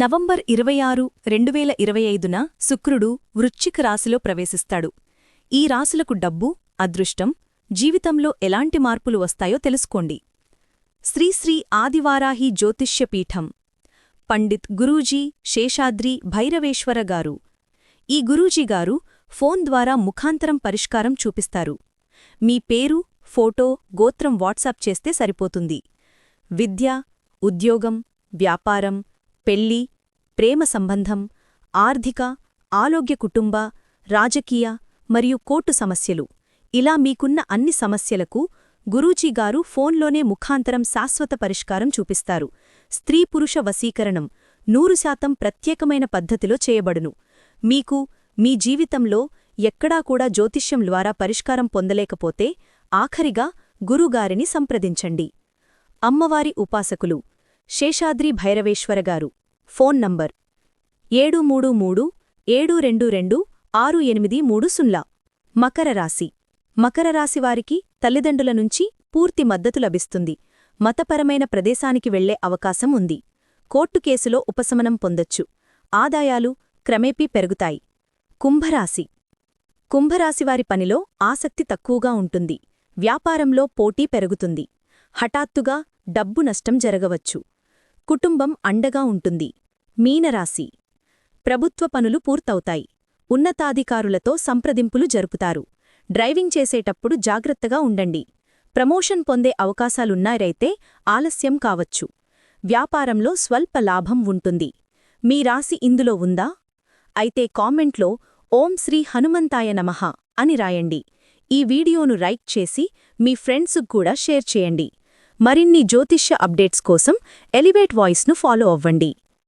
November ఇరవై ఆరు రెండు వేల ఇరవై ఐదున శుక్రుడు వృశ్చిక రాశిలో ప్రవేశిస్తాడు. ఈ రాశులకు డబ్బు అదృష్టం జీవితంలో ఎలాంటి మార్పులు వస్తాయో తెలుసుకోండి. శ్రీశ్రీ ఆదివారాహి జ్యోతిష్య పీఠం. పండిత్ గురూజీ శేషాద్రి భైరవేశ్వర గారు. ఈ గురూజీగారు ఫోన్ ద్వారా ముఖాంతరం పరిష్కారం చూపిస్తారు. మీ పేరు ఫోటో గోత్రం వాట్సాప్ చేస్తే సరిపోతుంది. విద్య ఉద్యోగం వ్యాపారం పెళ్ళి ప్రేమ సంబంధం ఆర్థిక ఆరోగ్య కుటుంబ రాజకీయ మరియు కోర్టు సమస్యలు. ఇలా మీకున్న అన్ని సమస్యలకు గురూజీగారు ఫోన్లోనే ముఖాంతరం శాశ్వత పరిష్కారం చూపిస్తారు. స్త్రీ పురుష వశీకరణం నూరు శాతం ప్రత్యేకమైన పద్ధతిలో చేయబడును. మీకు మీ జీవితంలో ఎక్కడా కూడా జ్యోతిష్యం ద్వారా పరిష్కారం పొందలేకపోతే ఆఖరిగా గురుగారిని సంప్రదించండి. అమ్మవారి ఉపాసకులు శేషాద్రి భైరవేశ్వరగారు ఫోన్ నంబర్ ఏడు మూడు మూడు ఏడు రెండు రెండు ఆరు ఎనిమిది మూడు సున్నా. మకర రాశి. మకర రాశివారికి తల్లిదండ్రుల నుంచి పూర్తి మద్దతు లభిస్తుంది. మతపరమైన ప్రదేశానికి వెళ్ళే అవకాశం ఉంది. కోర్టు కేసులో ఉపశమనం పొందొచ్చు. ఆదాయాలు క్రమేపీ పెరుగుతాయి. కుంభరాశి. కుంభరాశివారి పనిలో ఆసక్తి తక్కువగా ఉంటుంది. వ్యాపారంలో పోటీ పెరుగుతుంది. హఠాత్తుగా డబ్బు నష్టం జరగవచ్చు. కుటుంబం అండగా ఉంటుంది. మీనరాశి. ప్రభుత్వ పనులు పూర్తవుతాయి. ఉన్నతాధికారులతో సంప్రదింపులు జరుపుతారు. డ్రైవింగ్ చేసేటప్పుడు జాగ్రత్తగా ఉండండి. ప్రమోషన్ పొందే అవకాశాలున్నారైతే ఆలస్యం కావచ్చు. వ్యాపారంలో స్వల్ప లాభం ఉంటుంది. మీ రాశి ఇందులో ఉందా? అయితే కామెంట్లో ఓం శ్రీ హనుమంతాయ నమః అని రాయండి. ఈ వీడియోను రైక్ చేసి మీ ఫ్రెండ్స్కు కూడా షేర్ చేయండి. మరిన్ని జ్యోతిష్య అప్డేట్స్ కోసం ఎలివేట్ వాయిస్ను ఫాలో అవ్వండి.